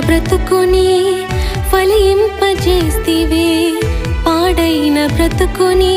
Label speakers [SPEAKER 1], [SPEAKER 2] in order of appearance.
[SPEAKER 1] బ్రతుకుని ఫలింపజేస్తివే పాడైన బ్రతుకుని